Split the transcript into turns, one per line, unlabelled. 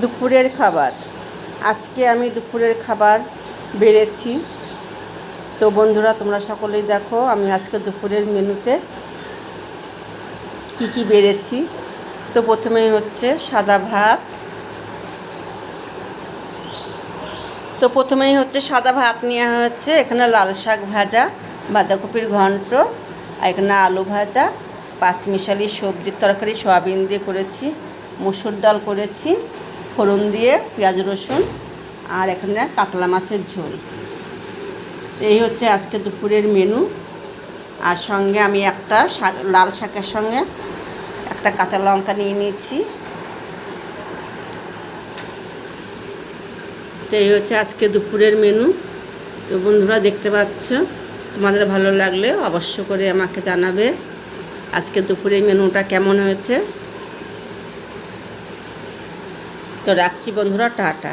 দুপুরের খাবার। আজকে আমি দুপুরের খাবার বেড়েছি। তো বন্ধুরা, তোমরা সকলেই দেখো, আমি আজকে দুপুরের মেনুতে কী কী বেড়েছি। তো প্রথমেই হচ্ছে সাদা ভাত। তো প্রথমেই হচ্ছে সাদা ভাত নেওয়া হচ্ছে। এখানে লাল শাক ভাজা, বাঁধাকপির ঘন্ট, আর এখানে আলু ভাজা, পাঁচমিশালি সবজির তরকারি, সয়াবিন দিয়ে করেছি, মুসুর ডাল করেছি। ফোড়ন দিয়ে পেঁয়াজ রসুন আর এখানে কাতলা মাছের ঝোল। এই হচ্ছে আজকে দুপুরের মেনু। আর সঙ্গে আমি একটা লাল শাকের সঙ্গে একটা কাঁচা লঙ্কা নিয়ে নিয়েছি। তো এই হচ্ছে আজকে দুপুরের মেনু। তো বন্ধুরা দেখতে পাচ্ছ, তোমাদের ভালো লাগলে অবশ্য করে আমাকে জানাবে আজকে দুপুরের মেনুটা কেমন হয়েছে। তো রাখছি বন্ধুরা টাটা।